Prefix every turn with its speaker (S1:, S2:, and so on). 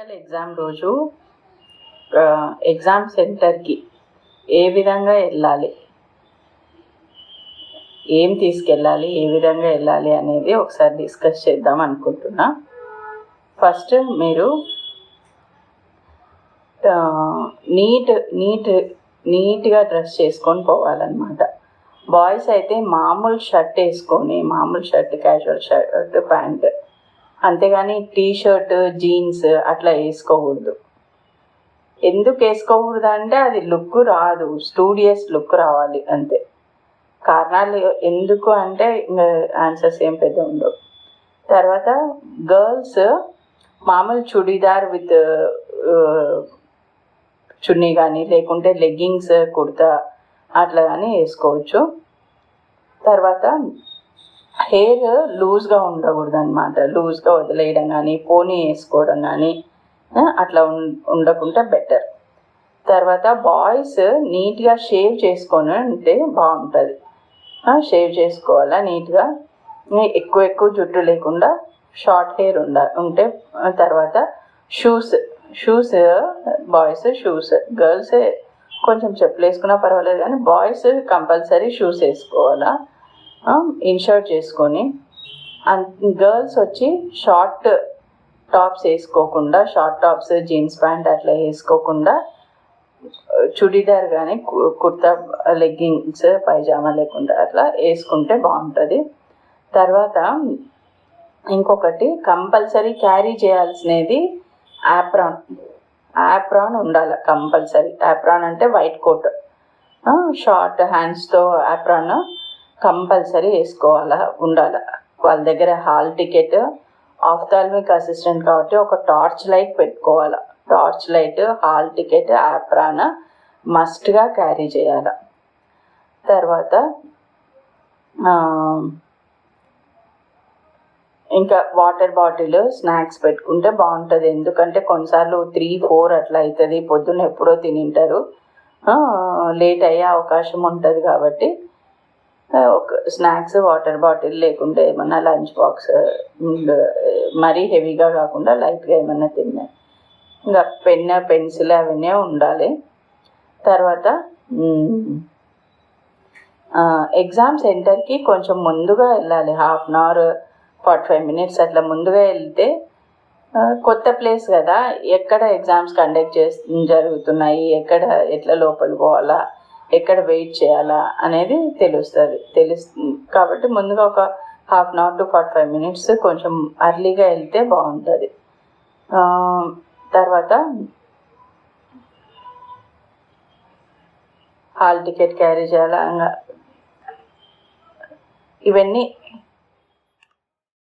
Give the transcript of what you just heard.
S1: Practical exam రోజు exam సెంటర్కి ఏ విధంగా వెళ్ళాలి? ఏం తీసుకెళ్ళాలి? ఏ విధంగా వెళ్ళాలి అనేది ఒకసారి డిస్కస్ చేద్దాం అనుకుంటున్నా. ఫస్ట్ మీరు నీట్ నీట్ నీట్గా డ్రెస్ చేసుకొని పోవాలన్నమాట. బాయ్స్ అయితే మామూలు షర్ట్ వేసుకొని మామూలు షర్ట్ క్యాజువల్ షర్ట్ ప్యాంట్ అంతేగాని టీ షర్ట్ జీన్స్ అట్లా వేసుకోకూడదు. ఎందుకు వేసుకోకూడదు అంటే అది లుక్ రాదు. స్టూడియస్ లుక్ రావాలి అంతే. కారణాలు ఎందుకు అంటే ఆన్సర్స్ ఏం పెద్ద ఉండవు. తర్వాత గర్ల్స్ మామూలు చుడీదార్ విత్ చున్నీ కానీ లేకుంటే లెగ్గింగ్స్ కుర్తా అట్లా కానీ వేసుకోవచ్చు. తర్వాత హెయిర్ లూజ్గా ఉండకూడదు అనమాట లూజ్గా వదిలేయడం కానీ పోనీ వేసుకోవడం కానీ అట్లా ఉం- ఉండకుంటే బెటర్ తర్వాత బాయ్స్ నీట్గా షేవ్ చేసుకొని ఉంటే బాగుంటుంది. షేవ్ చేసుకోవాలా నీట్గా? ఎక్కువ ఎక్కువ జుట్టు లేకుండా షార్ట్ హెయిర్ ఉండ ఉంటే తర్వాత shoes shoes boys shoes girls కొంచెం చెప్పులు వేసుకున్నా పర్వాలేదు కానీ బాయ్స్ కంపల్సరీ షూస్ వేసుకోవాలా? ఇన్షర్ట్ చేసుకొని గర్ల్స్ వచ్చి షార్ట్ టాప్స్ వేసుకోకుండా షార్ట్ టాప్స్ జీన్స్ ప్యాంట్ అట్లా వేసుకోకుండా చుడీదార్ కానీ కుర్తా లెగ్గింగ్స్ పైజామా లేకుండా అట్లా వేసుకుంటే బాగుంటుంది. తర్వాత ఇంకొకటి కంపల్సరీ క్యారీ చేయాల్సినది యాప్రాన్ యాప్రాన్ ఉండాలి కంపల్సరీ యాప్రాన్ అంటే వైట్ కోట్ షార్ట్ హ్యాండ్స్తో యాప్రాన్ కంపల్సరీ వేసుకోవాలా ఉండాలి? వాళ్ళ దగ్గర హాల్ టికెట్ ఆఫ్థాల్మిక్ అసిస్టెంట్ కాబట్టి ఒక టార్చ్ లైట్ పెట్టుకోవాలి. Torch light hall ticket apron మస్ట్గా carry చేయాలి. తర్వాత ఇంకా వాటర్ బాటిల్ స్నాక్స్ పెట్టుకుంటే బాగుంటుంది. ఎందుకంటే కొన్నిసార్లు త్రీ ఫోర్ అట్లా అవుతుంది పొద్దున్న ఎప్పుడో తినింటారు. లేట్ అయ్యే అవకాశం ఉంటుంది కాబట్టి స్నాక్స్ వాటర్ బాటిల్ లేకుండా ఏమన్నా లంచ్ బాక్స్ మరీ హెవీగా కాకుండా లైట్గా ఏమన్నా తిన్నా. ఇంకా పెన్ పెన్సిల్ అవన్నీ ఉండాలి. తర్వాత ఎగ్జామ్ సెంటర్కి కొంచెం ముందుగా వెళ్ళాలి. Half an hour forty five minutes అట్లా ముందుగా వెళ్తే కొత్త ప్లేస్ కదా. ఎక్కడ ఎగ్జామ్స్ కండక్ట్ చేస్తు జరుగుతున్నాయి? ఎక్కడ ఎట్లా లోపల పోవాలా? ఎక్కడ వెయిట్ చేయాలా అనేది తెలుస్తుంది. తెలుస్తుంది కాబట్టి ముందుగా ఒక half an hour to forty five minutes కొంచెం అర్లీగా వెళ్తే బాగుంటుంది. తర్వాత హాల్ టికెట్ క్యారీ చేయాలా ఇవన్నీ